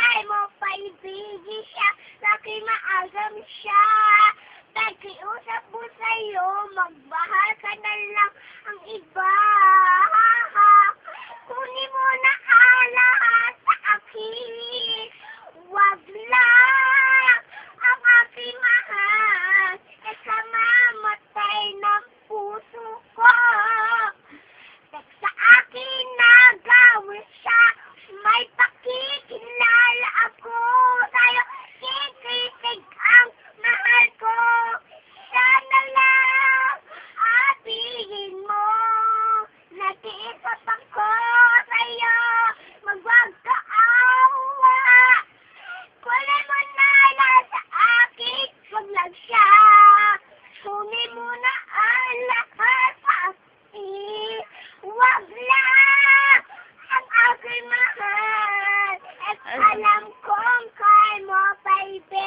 Mahal mo paibigin siya, laki maagam siya. Nagkiusap mo sa'yo, magbago. mahal. Alam kong kaya mo, baby.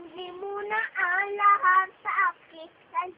Hindi mo na ang lahat sa akin.